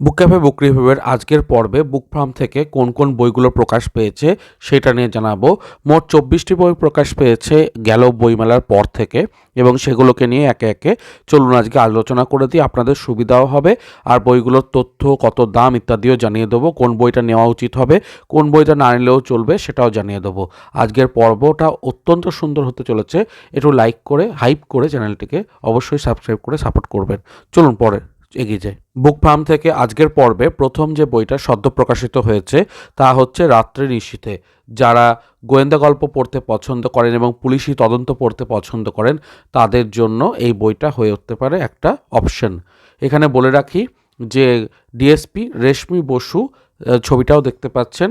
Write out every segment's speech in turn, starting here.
বুক cafe বুক রিভিউয়ের আজকের পর্বে বুক farm থেকে কোন কোন বইগুলো প্রকাশ পেয়েছে সেটা নিয়ে জানাব। মোট চব্বিশটি বই প্রকাশ পেয়েছে গেল বইমেলার পর থেকে এবং সেগুলোকে নিয়ে একে একে চলুন আজকে আলোচনা করে দিই। আপনাদের সুবিধাও হবে আর বইগুলোর তথ্য, কত দাম ইত্যাদিও জানিয়ে দেবো। কোন বইটা নেওয়া উচিত হবে, কোন বইটা না নিলেও চলবে সেটাও জানিয়ে দেবো। আজকের পর্বটা অত্যন্ত সুন্দর হতে চলেছে। একটু লাইক করে হাইপ করে চ্যানেলটিকে অবশ্যই সাবস্ক্রাইব করে সাপোর্ট করবেন। চলুন পরে। এগিয়ে যায়। বুক ফার্ম থেকে আজকের পর্বে প্রথম যে বইটা সদ্য প্রকাশিত হয়েছে, তা হচ্ছে রাত্রি নিশীথে। যারা গোয়েন্দা গল্প পড়তে পছন্দ করেন এবং পুলিশি তদন্ত পড়তে পছন্দ করেন, তাদের জন্য এই বইটা হয়ে উঠতে পারে একটা অপশন। এখানে বলে রাখি যে ডিএসপি রেশমি বসু ছবিটাও দেখতে পাচ্ছেন।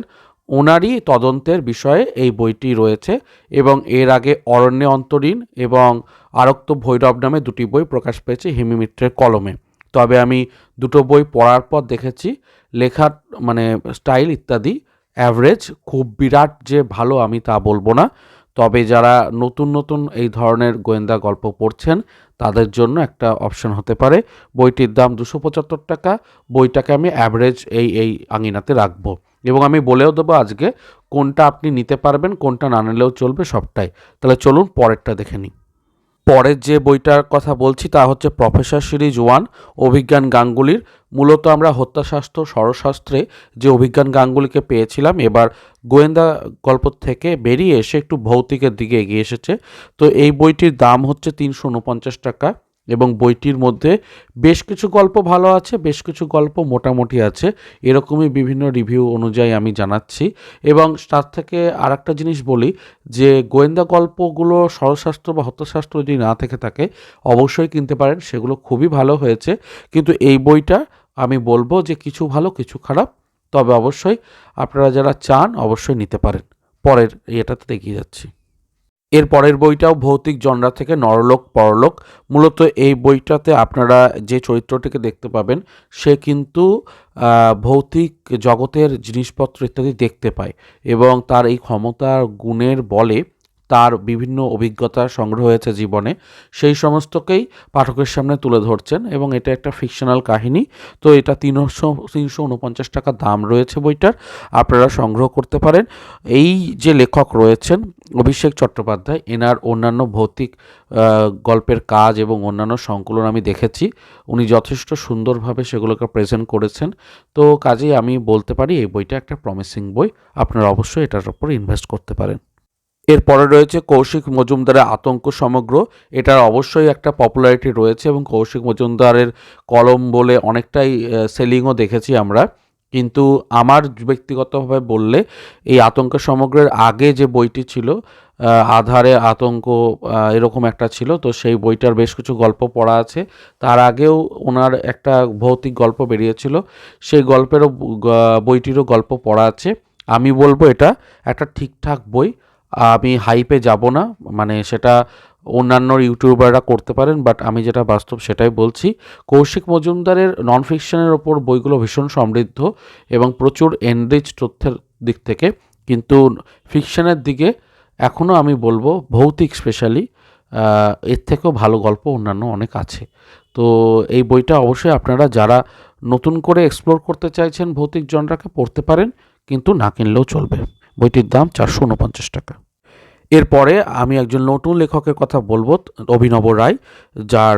ওনারই তদন্তের বিষয়ে এই বইটি রয়েছে এবং এর আগে অরণ্যে অন্তরীণ এবং আরক্ত ভৈরব নামে দুটি বই প্রকাশ পেয়েছে হিমি মিত্রের কলমে। তবে আমি দুটো বই পড়ার পর দেখেছি, লেখার মানে স্টাইল ইত্যাদি অ্যাভারেজ খুব বিরাট যে ভালো আমি তা বলব না। তবে যারা নতুন নতুন এই ধরনের গোয়েন্দা গল্প পড়ছেন, তাদের জন্য একটা অপশন হতে পারে। বইটির দাম দুশো পঁচাত্তর টাকা, বইটাকে আমি অ্যাভারেজ এই এই আঙিনাতে রাখব। এবং আমি বলেও দেবো আজকে কোনটা আপনি নিতে পারবেন, কোনটা না নিলেও চলবে সবটাই। তাহলে চলুন পরেরটা দেখে নিই। পরের যে বইটার কথা বলছি তা হচ্ছে প্রফেসর সিরিজ ওয়ান, অভিজ্ঞান গাঙ্গুলির। মূলত আমরা হত্যাশাস্ত্র, স্বরশাস্ত্রে যে অভিজ্ঞান গাঙ্গুলিকে পেয়েছিলাম, এবার গোয়েন্দা গল্প থেকে বেরিয়ে এসে একটু ভৌতিকের দিকে এগিয়ে এসেছে। তো এই বইটির দাম হচ্ছে তিনশো উনপঞ্চাশ টাকা। এবং বইটির মধ্যে বেশ কিছু গল্প ভালো আছে, বেশ কিছু গল্প মোটামুটি আছে। এরকমই বিভিন্ন রিভিউ অনুযায়ী আমি জানাচ্ছি। এবং তার থেকে আর একটা জিনিস বলি যে, গোয়েন্দা গল্পগুলো ষড়শাস্ত্র বা হত্যাশাস্ত্র যদি না থেকে থাকে, অবশ্যই কিনতে পারেন, সেগুলো খুবই ভালো হয়েছে। কিন্তু এই বইটা আমি বলব যে, কিছু ভালো, কিছু খারাপ, তবে অবশ্যই আপনারা যারা চান, অবশ্যই নিতে পারেন। পরের এটাতে দেখিয়ে যাচ্ছি। এর পরের বইটাও ভৌতিক জনরা থেকে নরলোক, পরলোক। মূলত এই বইটাতে আপনারা যে চরিত্রটিকে দেখতে পাবেন, সে কিন্তু ভৌতিক জগতের জিনিসপত্র ইত্যাদি দেখতে পায় এবং তার এই ক্ষমতার গুণের বলে তার বিভিন্ন অভিজ্ঞতা সংগ্রহ হয়েছে জীবনে। সেই সমস্তকেই পাঠকের সামনে তুলে ধরছেন এবং এটা একটা ফিকশনাল কাহিনী। তো এটা তিনশো তিনশো উনপঞ্চাশ টাকা দাম রয়েছে বইটার। আপনারা সংগ্রহ করতে পারেন। এই যে লেখক রয়েছেন অভিষেক চট্টোপাধ্যায়, এনার অন্যান্য ভৌতিক গল্পের কাজ এবং অন্যান্য সংকলন আমি দেখেছি। উনি যথেষ্ট সুন্দরভাবে সেগুলোকে প্রেজেন্ট করেছেন। তো কাজেই আমি বলতে পারি, এই বইটা একটা প্রমিসিং বই। আপনারা অবশ্যই এটার উপর ইনভেস্ট করতে পারেন। এরপরে রয়েছে কৌশিক মজুমদারের আতঙ্ক সমগ্র। এটার অবশ্যই একটা পপুলারিটি রয়েছে এবং কৌশিক মজুমদারের কলম বলে অনেকটাই সেলিংও দেখেছি আমরা। কিন্তু আমার ব্যক্তিগতভাবে বললে, এই আতঙ্ক সমগ্রের আগে যে বইটি ছিল আধারে আতঙ্ক এরকম একটা ছিল, তো সেই বইটার বেশ কিছু গল্প পড়া আছে। তার আগেও ওনার একটা ভৌতিক গল্প বেরিয়েছিল। সেই গল্পেরও বইটিরও গল্প পড়া আছে। আমি বলব এটা একটা ঠিকঠাক বই। আমি হাইপে যাব না মানে সেটা অন্যান্য ইউটিউবাররা করতে পারেন বাট আমি যেটা বাস্তব সেটাই বলছি। কৌশিক মজুমদারের নন ফিকশনের ওপর বইগুলো ভীষণ সমৃদ্ধ এবং প্রচুর এনরিচ তথ্যের দিক থেকে, কিন্তু ফিকশনের দিকে এখনও আমি বলব ভৌতিক স্পেশালি এর থেকেও ভালো গল্প অন্যান্য অনেক আছে। তো এই বইটা অবশ্যই আপনারা যারা নতুন করে এক্সপ্লোর করতে চাইছেন ভৌতিক জনরাকে পড়তে পারেন, কিন্তু না কিনলেও চলবে। বইটির দাম চারশো উনপঞ্চাশ টাকা। এরপরে আমি একজন নতুন লেখকের কথা বলব, অভিনব রায়, যার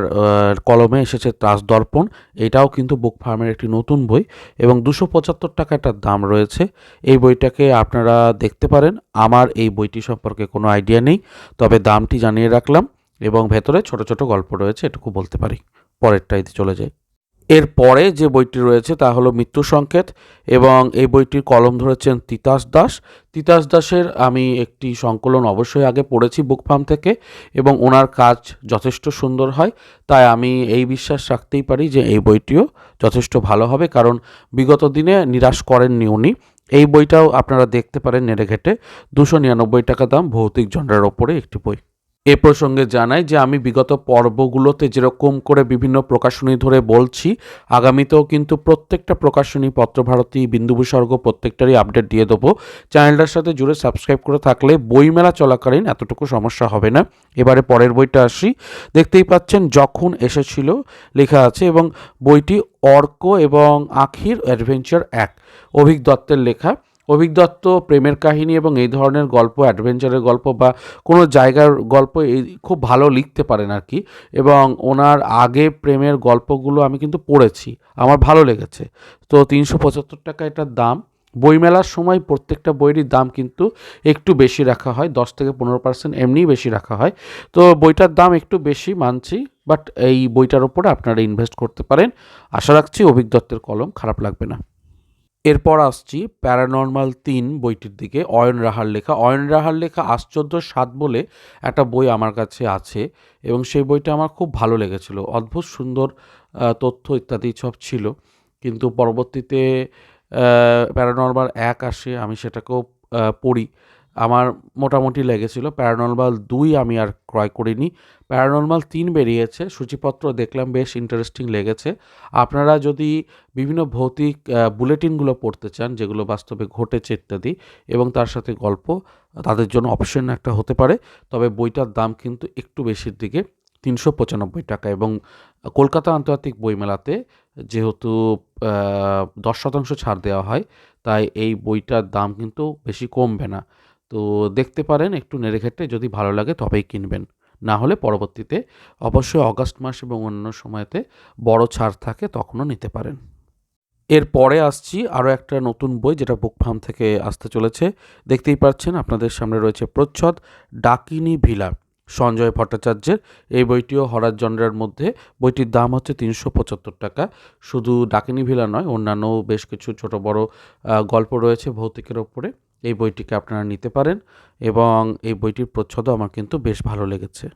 কলমে এসেছে ত্রাস দর্পণ। এটাও কিন্তু বুক ফার্মের একটি নতুন বই এবং দুশো পঁচাত্তর টাকা এটার দাম রয়েছে। এই বইটাকে আপনারা দেখতে পারেন। আমার এই বইটি সম্পর্কে কোনো আইডিয়া নেই, তবে দামটি জানিয়ে রাখলাম এবং ভেতরে ছোট ছোট গল্প রয়েছে, এটুকু বলতে পারি। পরেরটাইতে চলে যাই। এরপরে যে বইটি রয়েছে তা হলো মৃত্যু সংকেত এবং এই বইটির কলম ধরেছেন তিতাস দাস। তিতাস দাসের আমি একটি সংকলন অবশ্যই আগে পড়েছি বুক ফার্ম থেকে এবং ওনার কাজ যথেষ্ট সুন্দর হয়। তাই আমি এই বিশ্বাস রাখতেই পারি যে এই বইটিও যথেষ্ট ভালো হবে কারণ বিগত দিনে নিরাশ করেননি উনি। এই বইটাও আপনারা দেখতে পারেন নেড়ে ঘেটে দুশো নিরানব্বই টাকা দাম ভৌতিক জনরার ওপরে একটি বই। এ প্রসঙ্গে জানাই যে আমি বিগত পর্বগুলোতে যেরকম করে বিভিন্ন প্রকাশনী ধরে বলছি, আগামীতেও কিন্তু প্রত্যেকটা প্রকাশনী পত্রভারতী বিন্দুভূসর্গ প্রত্যেকটারই আপডেট দিয়ে দেবো। চ্যানেলটার সাথে জুড়ে সাবস্ক্রাইব করে থাকলে বইমেলা চলাকালীন এতটুকু সমস্যা হবে না। এবারে পরের বইটা আসি। দেখতেই পাচ্ছেন, যখন এসেছিল লেখা আছে এবং বইটি অর্ক এবং আখির অ্যাডভেঞ্চার এক, অভিক দত্তের লেখা। অভিক দত্ত, প্রেমের কাহিনী এবং এই ধরনের গল্প অ্যাডভেঞ্চারের গল্প বা কোনো জায়গার গল্প এই খুব ভালো লিখতে পারেন আর কি। এবং ওনার আগে প্রেমের গল্পগুলো আমি কিন্তু পড়েছি, আমার ভালো লেগেছে। তো তিনশো পঁচাত্তর টাকা এটার দাম। বইমেলার সময় প্রত্যেকটা বইয়েরই দাম কিন্তু একটু বেশি রাখা হয়, দশ থেকে পনেরো পার্সেন্ট এমনিই বেশি রাখা হয়। তো বইটার দাম একটু বেশি মানছি বাট এই বইটার ওপরে আপনারা ইনভেস্ট করতে পারেন। আশা রাখছি অভিক দত্তের কলম খারাপ লাগবে না। এরপর আসছি প্যারানর্মাল তিন বইটির দিকে, অয়ন রাহার লেখা। অয়ন রাহার লেখা আশ্চর্য সাত বলে একটা বই আমার কাছে আছে এবং সেই বইটা আমার খুব ভালো লেগেছিল। অদ্ভুত সুন্দর তথ্য ইত্যাদি সব ছিল। কিন্তু পরবর্তীতে প্যারানর্মাল এক আসে, আমি সেটাকেও পড়ি। আমার মোটামুটি লেগেছিল। প্যারানর্মাল দুই আমি আর ক্রয় করিনি। প্যারানর্মাল তিন বেরিয়েছে। সূচিপত্র দেখলাম, বেশ ইন্টারেস্টিং লেগেছে। আপনারা যদি বিভিন্ন ভৌতিক বুলেটিনগুলো পড়তে চান, যেগুলো বাস্তবে ঘটেছে ইত্যাদি, এবং তার সাথে গল্প, তাদের জন্য অপশন একটা হতে পারে। তবে বইটার দাম কিন্তু একটু বেশির দিকে, তিনশো পঁচানব্বই টাকা। এবং কলকাতা আন্তর্জাতিক বইমেলাতে যেহেতু দশ শতাংশ ছাড় দেওয়া হয়, তাই এই বইটার দাম কিন্তু বেশি কমবে না। তো দেখতে পারেন একটু নেড়েঘেটে যদি ভালো লাগে তবেই কিনবেন। না হলে পরবর্তীতে অবশ্যই অগাস্ট মাস এবং অন্য সময়তে বড় ছাড় থাকে তখনও নিতে পারেন। এরপরে আসছি আরও একটা নতুন বই যেটা বুক ফার্ম থেকে আসতে চলেছে। দেখতেই পাচ্ছেন আপনাদের সামনে রয়েছে প্রচ্ছদ ডাকিনী ভিলা, সঞ্জয় ভট্টাচার্যের। এই বইটিও হরার জনরার মধ্যে। বইটির দাম হচ্ছে তিনশো পঁচাত্তর টাকা। শুধু ডাকিনী ভিলা নয়, অন্যান্য বেশ কিছু ছোট বড় গল্প রয়েছে ভৌতিকের ওপরে। এই বইটিকে আপনারা নিতে পারেন এবং এই বইটির প্রচ্ছদও আমার কিন্তু বেশ ভালো লেগেছে।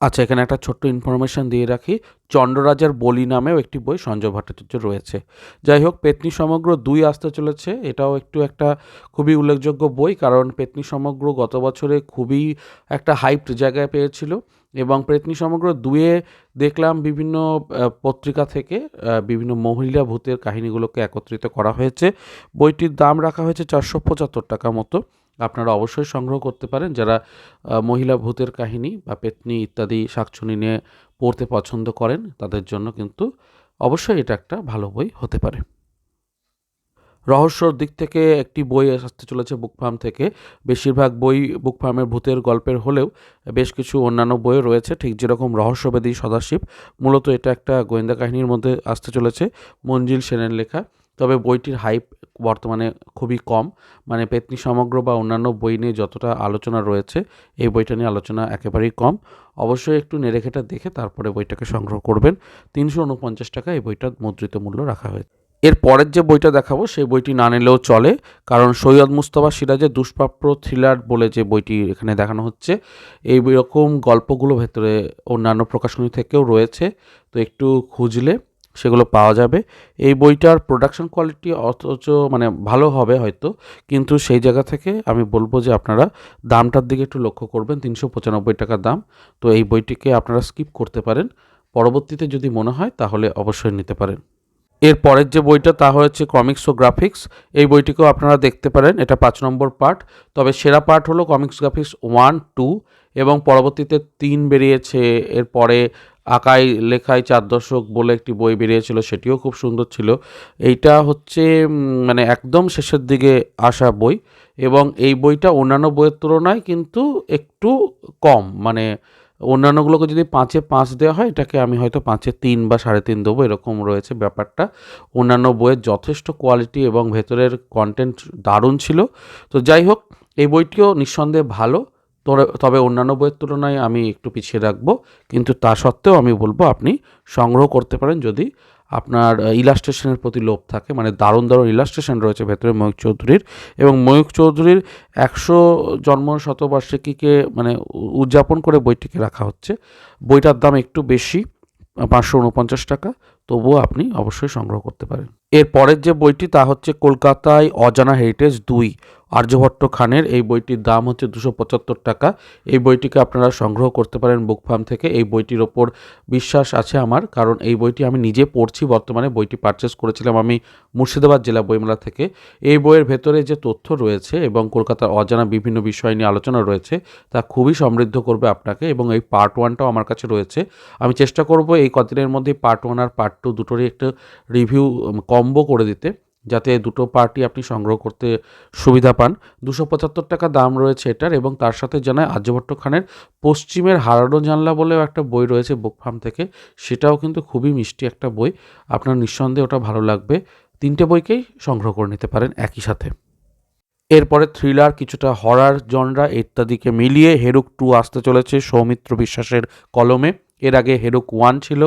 আচ্ছা এখানে একটা ছোট্ট ইনফরমেশন দিয়ে রাখি। চন্দ্ররাজার বলি নামেও একটি বই সঞ্জয় ভট্টাচার্য রয়েছে। যাই হোক, পেতনি সমগ্র দুই আসতে চলেছে। এটাও একটু একটা খুবই উল্লেখযোগ্য বই, কারণ পেতনি সমগ্র গত বছরে খুবই একটা হাইপ জায়গায় পেয়েছিল। এবং পেতনি সমগ্র দুয়ে দেখলাম বিভিন্ন পত্রিকা থেকে বিভিন্ন মহিলা ভূতের কাহিনীগুলোকে একত্রিত করা হয়েছে। বইটির দাম রাখা হয়েছে চারশো পঁচাত্তর টাকা মতো। আপনারা অবশ্যই সংগ্রহ করতে পারেন। যারা মহিলা ভূতের কাহিনী বা পেতনি ইত্যাদি শাকচুনি নিয়ে পড়তে পছন্দ করেন, তাদের জন্য কিন্তু অবশ্যই এটা একটা ভালো বই হতে পারে। রহস্যর দিক থেকে একটি বই আসতে চলেছে বুক ফার্ম থেকে। বেশিরভাগ বই বুক ফার্মের ভূতের গল্পের হলেও বেশ কিছু অন্যান্য বইও রয়েছে। ঠিক যেরকম রহস্যবেদী সদাশিব, মূলত এটা একটা গোয়েন্দা কাহিনীর মধ্যে আসতে চলেছে মঞ্জিল সেনের লেখা। তবে বইটির হাইপ বর্তমানে খুবই কম। মানে পেতনি সমগ্র বা অন্যান্য বই নিয়ে যতটা আলোচনা রয়েছে, এই বইটা নিয়ে আলোচনা একেবারেই কম। অবশ্যই একটু নেড়েঘেটা দেখে তারপরে বইটাকে সংগ্রহ করবেন। তিনশো উনপঞ্চাশ টাকা এই বইটার মুদ্রিত মূল্য রাখা হয়েছে। এর পরের যে বইটা দেখাবো, সেই বইটি না নিলেও চলে। কারণ সৈয়দ মুস্তফা সিরাজের দুষ্প্রাপ্য থ্রিলার বলে যে বইটি এখানে দেখানো হচ্ছে, এই রকম গল্পগুলো ভেতরে অন্যান্য প্রকাশনী থেকেও রয়েছে। তো একটু খুঁজলে সেগুলো পাওয়া যাবে। এই বইটার প্রোডাকশন কোয়ালিটি অথচ মানে ভালো হবে হয়তো, কিন্তু সেই জায়গা থেকে আমি বলব যে আপনারা দামটার দিকে একটু লক্ষ্য করবেন, তিনশো পঁচানব্বই টাকা দাম। তো এই বইটিকে আপনারা স্কিপ করতে পারেন। পরবর্তীতে যদি মনে হয় তাহলে অবশ্যই নিতে পারেন। এর পরের যে বইটা, তা হয়েছে কমিক্স ও গ্রাফিক্স এই বইটিকেও আপনারা দেখতে পারেন, এটা পাঁচ নম্বর পার্ট। তবে সেরা পার্ট হলো কমিক্স গ্রাফিক্স ওয়ান, টু এবং পরবর্তীতে তিন বেরিয়েছে। এরপরে আকাই, লেখাই চার দশক বলে একটি বই বেরিয়েছিল, সেটিও খুব সুন্দর ছিল। এইটা হচ্ছে মানে একদম শেষের দিকে আসা বই এবং এই বইটা অন্যান্য বইয়ের তুলনায় কিন্তু একটু কম মানে অন্যান্যগুলোকে যদি পাঁচে পাঁচ দেওয়া হয়, এটাকে আমি হয়তো পাঁচে তিন বা সাড়ে তিন দেবো, এরকম রয়েছে ব্যাপারটা। অন্যান্য বইয়ের যথেষ্ট কোয়ালিটি এবং ভেতরের কন্টেন্ট দারুণ ছিল। তো যাই হোক, এই বইটিও নিঃসন্দেহে ভালো। তবে- অন্যান্য বইয়ের তুলনায় আমি একটু পিছিয়ে রাখব। কিন্তু তা সত্ত্বেও আমি বলব আপনি সংগ্রহ করতে পারেন যদি আপনার ইলাস্ট্রেশনের প্রতি লোভ থাকে। মানে দারুণ দারুণ ইলাস্ট্রেশন রয়েছে ভেতরে ময়ূক চৌধুরীর। এবং ময়ূক চৌধুরীর একশো জন্ম শতবার্ষিকীকে মানে উদযাপন করে বইটিকে রাখা হচ্ছে। বইটার দাম একটু বেশি, পাঁচশো উনপঞ্চাশ টাকা। তবুও আপনি অবশ্যই সংগ্রহ করতে পারেন। এর পরের যে বইটি, তা হচ্ছে কলকাতায় অজানা হেরিটেজ দুই। আর্যভট্ট খানের এই বইটির দাম হচ্ছে দুশো পঁচাত্তর টাকা। এই বইটিকে আপনারা সংগ্রহ করতে পারেন বুক ফার্ম থেকে। এই বইটির ওপর বিশ্বাস আছে আমার, কারণ এই বইটি আমি নিজে পড়ছি, বর্তমানে বইটি পারচেস করেছিলাম আমি মুর্শিদাবাদ জেলা বইমেলা থেকে। এই বইয়ের ভেতরে যে তথ্য রয়েছে এবং কলকাতার অজানা বিভিন্ন বিষয় নিয়ে আলোচনা রয়েছে, তা খুবই সমৃদ্ধ করবে আপনাকে এবং এই পার্ট ওয়ানটাও আমার কাছে রয়েছে। আমি চেষ্টা করব এই কদিনের মধ্যে পার্ট ওয়ান আর পার্ট টু দুটোরই একটা রিভিউ কম্বো করে দিতে। যাতে দুটো পার্টি আপনি সংগ্রহ করতে সুবিধা পান। দুশো পঁচাত্তর টাকা দাম রয়েছে এটার এবং তার সাথে জানায় আর্যভট্ট খানের পশ্চিমের হারানো জানলা বলেও একটা বই রয়েছে বুক ফার্ম থেকে। সেটাও কিন্তু খুবই মিষ্টি একটা বই। আপনার নিঃসন্দেহে ওটা ভালো লাগবে। তিনটে বইকেই সংগ্রহ করে নিতে পারেন একই সাথে। এরপরে থ্রিলার কিছুটা হরার জনরা ইত্যাদিকে মিলিয়ে হেরুক টু আসতে চলেছে সৌমিত্র বিশ্বাসের কলমে। এর আগে হেরুক ওয়ান ছিল।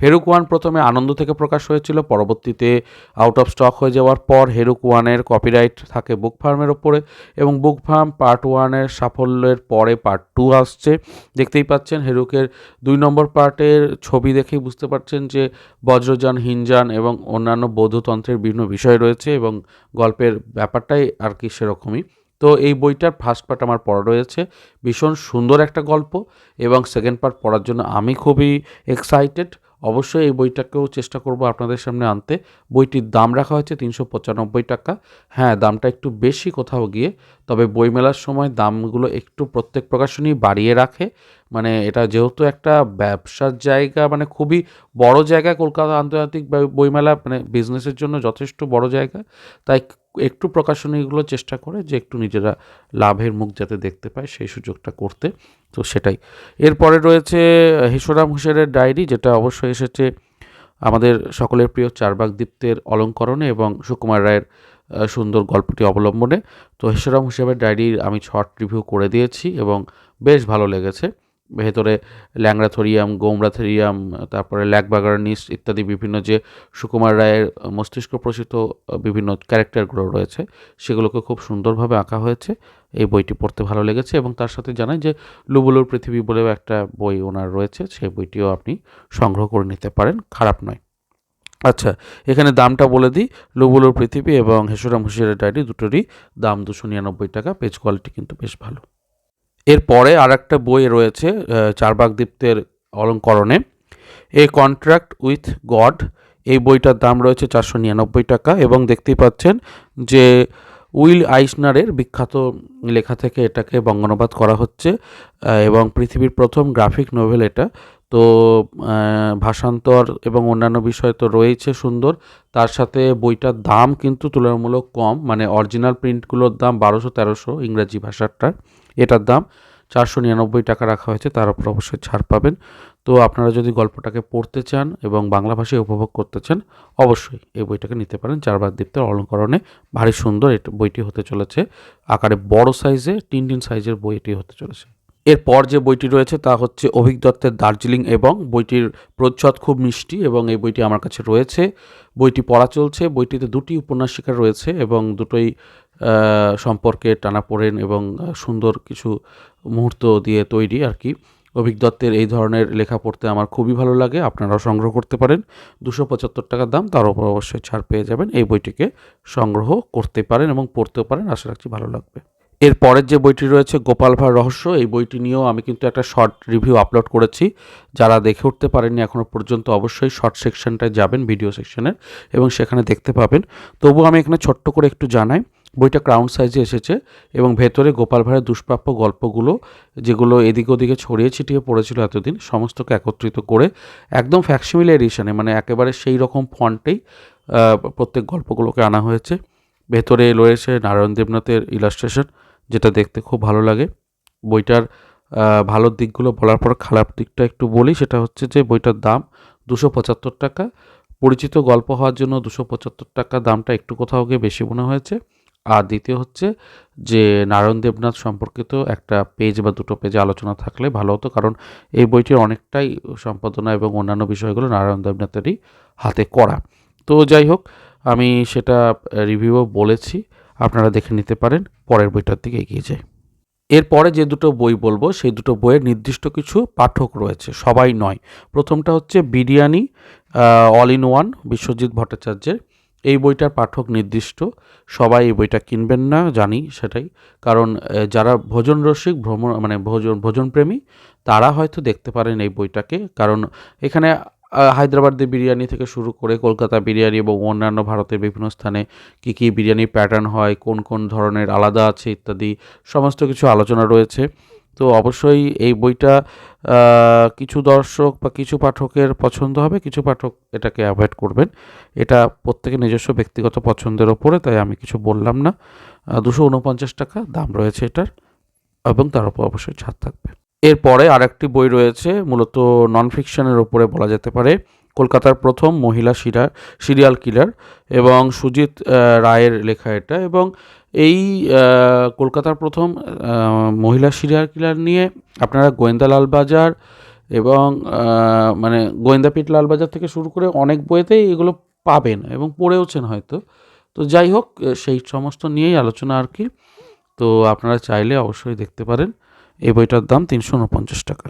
হেরুক ওয়ান প্রথমে আনন্দ থেকে প্রকাশ হয়েছিল, পরবর্তীতে আউট অফ স্টক হয়ে যাওয়ার পর হেরুক ওয়ানের কপিরাইট থাকে বুক ফার্মের ওপরে এবং বুক ফার্ম পার্ট ওয়ানের সাফল্যের পরে পার্ট টু আসছে। দেখতেই পাচ্ছেন হেরুকের দুই নম্বর পার্টের ছবি দেখেই বুঝতে পারছেন যে বজ্রযান হিনযান এবং অন্যান্য বৌদ্ধতন্ত্রের বিভিন্ন বিষয় রয়েছে এবং গল্পের ব্যাপারটাই আর কি সেরকমই। তো এই বইটার ফার্স্ট পার্ট আমার পড়া রয়েছে। ভীষণ সুন্দর একটা গল্প এবং সেকেন্ড পার্ট পড়ার জন্য আমি খুবই এক্সাইটেড অবশ্যই এই বইটাকেও চেষ্টা করব আপনাদের সামনে আনতে। বইটির দাম রাখা হয়েছে তিনশো পঁচানব্বই টাকা। হ্যাঁ দামটা একটু বেশি কোথাও গিয়ে, তবে বইমেলার সময় দামগুলো একটু প্রত্যেক প্রকাশনী বাড়িয়ে রাখে। মানে এটা যেহেতু একটা ব্যবসার জায়গা মানে খুবই বড় জায়গা, কলকাতা আন্তর্জাতিক বইমেলা মানে বিজনেসের জন্য যথেষ্ট বড় জায়গা। তাই একটু প্রকাশনীগুলো চেষ্টা করে যে একটু নিজেরা লাভের মুখ যাতে দেখতে পায় সেই সুযোগটা করতে। তো সেটাই। এরপরে রয়েছে হেসরাম হুসেনের ডায়েরি যেটা অবশ্যই এসেছে আমাদের সকলের প্রিয় চারবাগ দীপ্তের অলঙ্করণে এবং সুকুমার রায়ের সুন্দর গল্পটি অবলম্বনে। তো হেসরাম হুসেনের ডায়েরির আমি শর্ট রিভিউ করে দিয়েছি এবং বেশ ভালো লেগেছে। ভেতরে ল্যাংরাথোরিয়াম গৌমরাথোরিয়াম তারপরে ল্যাকবাগার্নিস ইত্যাদি বিভিন্ন যে সুকুমার রায়ের মস্তিষ্ক প্রসিত বিভিন্ন ক্যারেক্টারগুলো রয়েছে, সেগুলোকে খুব সুন্দরভাবে আঁকা হয়েছে। এই বইটি পড়তে ভালো লেগেছে এবং তার সাথে জানাই যে লুবুলুর পৃথিবী বলেও একটা বই ওনার রয়েছে সেই বইটিও আপনি সংগ্রহ করে নিতে পারেন, খারাপ নয়। আচ্ছা এখানে দামটা বলে দিই, লুবুলুর পৃথিবী এবং হেসুরাম হুসিয়ারের ডায়েরি দুটোরই দাম দুশো নিরানব্বই টাকা, পেজ কোয়ালিটি কিন্তু বেশ ভালো। এরপরে আর একটা বই রয়েছে চারবাগ দীপ্তের অলঙ্করণে। এ কন্ট্রাক্ট উইথ গড এই বইটার দাম রয়েছে চারশো নিরানব্বই টাকা এবং দেখতেই পাচ্ছেন যে উইল আইসনারের বিখ্যাত লেখা থেকে এটাকে বঙ্গানুবাদ করা হচ্ছে এবং পৃথিবীর প্রথম গ্রাফিক নোভেল এটা। তো ভাষান্তর এবং অন্যান্য বিষয় তো রয়েছে সুন্দর। তার সাথে বইটার দাম কিন্তু তুলনামূলক কম মানে অরিজিনাল প্রিন্টগুলোর দাম বারোশো তেরোশো ইংরাজি ভাষাটার এটার দাম চারশো নিরানব্বই টাকা রাখা হয়েছে, তার উপর অবশ্যই ছাড় পাবেন। তো আপনারা যদি গল্পটাকে পড়তে চান এবং বাংলা ভাষায় উপভোগ করতে চান, অবশ্যই এই বইটাকে নিতে পারেন। চারবার দীপ্তের অলঙ্করণে ভারী সুন্দর বইটি হতে চলেছে। আকারে বড় সাইজে টিন টিন সাইজের বই এটি হতে চলেছে। এরপর যে বইটি রয়েছে তা হচ্ছে অভিক দত্তের দার্জিলিং এবং বইটির প্রচ্ছদ খুব মিষ্টি এবং এই বইটি আমার কাছে রয়েছে। বইটি পড়া চলছে, বইটিতে দুটি উপন্যাসিকা রয়েছে এবং দুটোই সম্পর্কে টানাপোড়েন এবং সুন্দর কিছু মুহূর্ত দিয়ে তৈরি আর কি। অভিক দত্তের এই ধরনের লেখা পড়তে আমার খুবই ভালো লাগে, আপনারাও সংগ্রহ করতে পারেন। দুশো পঁচাত্তর টাকার দাম, তার উপর অবশ্যই ছাড় পেয়ে যাবেন। এই বইটিকে সংগ্রহ করতে পারেন এবং পড়তেও পারেন, আশা রাখছি ভালো লাগবে। এর পরের যে বইটি রয়েছে, গোপাল ভাঁড় রহস্য, এই বইটি নিয়েও আমি কিন্তু একটা শর্ট রিভিউ আপলোড করেছি। যারা দেখে উঠতে পারেননি এখনও পর্যন্ত অবশ্যই শর্ট সেকশনটায় যাবেন, ভিডিও সেকশনের এবং সেখানে দেখতে পাবেন। তবুও আমি এখানে ছোট্ট করে একটু জানাই বইটা ক্রাউন সাইজে এসেছে এবং ভেতরে গোপাল ভাঁড়ের দুষ্প্রাপ্য গল্পগুলো, যেগুলো এদিক ওদিকে ছড়িয়ে ছিটিয়ে পড়েছিল এতদিন, সমস্তকে একত্রিত করে একদম ফ্যাক্সিমিল এডিশনে মানে একেবারে সেই রকম ফন্টেই প্রত্যেক গল্পগুলোকে আনা হয়েছে। ভেতরে রয়েছে নারায়ণ দেবনাথের ইলাস্ট্রেশন যেটা দেখতে খুব ভালো লাগে। বইটার ভালো দিকগুলো বলার পর খারাপ দিকটা একটু বলি, সেটা হচ্ছে যে বইটার দাম দুশো পঁচাত্তর টাকা। পরিচিত গল্প হওয়ার জন্য দুশো পঁচাত্তর টাকা দামটা একটু কোথাও গিয়ে বেশি মনে হয়েছে। আর দ্বিতীয় হচ্ছে যে নারায়ণ দেবনাথ সম্পর্কিত একটা পেজ বা দুটো পেজে আলোচনা থাকলে ভালো হতো, কারণ এই বইটির অনেকটাই সম্পাদনা এবং অন্যান্য বিষয়গুলো নারায়ণ দেবনাথেরই হাতে করা। তো যাই হোক, আমি সেটা রিভিউও বলেছি, আপনারা দেখে নিতে পারেন, পরের বইটার দিকে এগিয়ে যায় এরপরে যে দুটো বই বলব, সেই দুটো বইয়ের নির্দিষ্ট কিছু পাঠক রয়েছে, সবাই নয়। প্রথমটা হচ্ছে biryani all in one Biswajit ভট্টাচার্যের। এই বইটার পাঠক নির্দিষ্ট সবাই এই বইটা কিনবেন না জানি সেটাই। কারণ যারা ভোজন রসিক ভ্রমণ মানে ভোজন ভোজনপ্রেমী তারা হয়তো দেখতে পারেন এই বইটাকে। কারণ এখানে আহ, হায়দ্রাবাদি বিরিয়ানি থেকে শুরু করে কলকাতা বিরিয়ানি এবং অন্যান্য ভারতের বিভিন্ন স্থানে কী কী বিরিয়ানির প্যাটার্ন হয় কোন কোন ধরনের আলাদা আছে ইত্যাদি সমস্ত কিছু আলোচনা রয়েছে। তো অবশ্যই এই বইটা কিছু দর্শক বা কিছু পাঠকের পছন্দ হবে, কিছু পাঠক এটাকে অ্যাভয়েড করবেন। এটা প্রত্যেকের নিজস্ব ব্যক্তিগত পছন্দের ওপরে, তাই আমি কিছু বললাম না। দুশো উনপঞ্চাশ টাকা, দাম রয়েছে এটার এবং তার উপর অবশ্যই ছাড় থাকবে। এরপরে আরেকটি বই রয়েছে, মূলত নন ফিকশনের ওপরে বলা যেতে পারে, কলকাতার প্রথম মহিলা সিরা সিরিয়াল কিলার এবং সুজিত রায়ের লেখা এটা এবং এই কলকাতার প্রথম মহিলা সিরিয়াল কিলার নিয়ে আপনারা গোয়েন্দা লালবাজার এবং মানে গোয়েন্দাপীঠ লালবাজার থেকে শুরু করে অনেক বইতেই এগুলো পাবেন এবং পড়েওছেন হয়তো। তো যাই হোক, সেই সমস্ত নিয়েই আলোচনা আর কি। তো আপনারা চাইলে অবশ্যই দেখতে পারেন। এই বইটার দাম তিনশো উনপঞ্চাশ টাকা।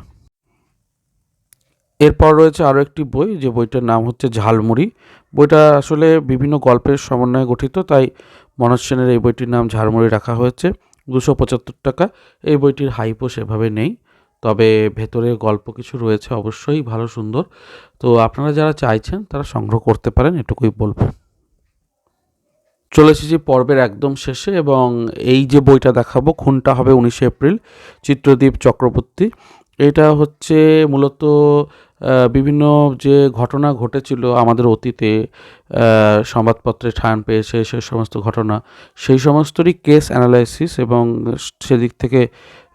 এরপর রয়েছে আরও একটি বই, যে বইটার নাম হচ্ছে ঝালমুড়ি। বইটা আসলে বিভিন্ন গল্পের সমন্বয়ে গঠিত, তাই মনোজ সেনের এই বইটির নাম ঝালমুড়ি রাখা হয়েছে। দুশো পঁচাত্তর টাকা। এই বইটির হাইপও সেভাবে নেই। তবে ভেতরে গল্প কিছু রয়েছে অবশ্যই, ভালো, সুন্দর। তো আপনারা যারা চাইছেন তারা সংগ্রহ করতে পারেন, এটুকুই বলব। চলে এসেছি পর্বের একদম শেষে এবং এই যে বইটা দেখাবো, খুনটা হবে উনিশে এপ্রিল, চিত্রদীপ চক্রবর্তী। এটা হচ্ছে মূলত বিভিন্ন যে ঘটনা ঘটেছিল আমাদের অতীতে সংবাদপত্রে ঠান পেয়েছে সে সমস্ত ঘটনা, সেই সমস্তরই কেস অ্যানালাইসিস এবং সেদিক থেকে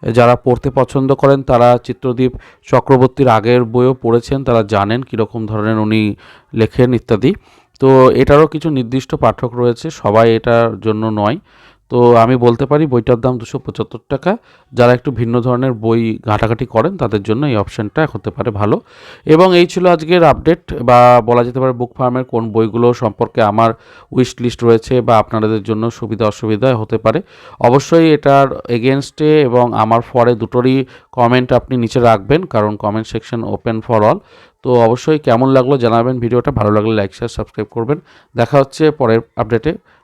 যারা পড়তে পছন্দ করেন, তারা চিত্রদীপ চক্রবর্তীর আগের বইও পড়েছেন, তারা জানেন কীরকম ধরনের উনি লেখেন ইত্যাদি। তো এটারও কিছু নির্দিষ্ট পাঠক রয়েছে, সবাই এটার জন্য নয়। তো আমি বলতে পারি বইটার দাম দুশো পঁচাত্তর টাকা। যারা একটু ভিন্ন ধরনের বই ঘাটাঘাটি করেন, তাদের জন্য এই অপশানটা হতে পারে ভালো। এবং এই ছিল আজকের আপডেট বা বলা যেতে পারে বুক ফার্মের কোন বইগুলো সম্পর্কে আমার উইশ লিস্ট রয়েছে বা আপনাদের জন্য সুবিধা অসুবিধা হতে পারে। অবশ্যই এটার এগেনস্টে এবং আমার ফরে দুটোরই কমেন্ট আপনি নিচে রাখবেন, কারণ comment section open for all তো অবশ্যই কেমন লাগল জানাবেন, ভিডিওটা ভালো লাগলে লাইক শেয়ার সাবস্ক্রাইব করবেন। দেখা হচ্ছে পরের আপডেটে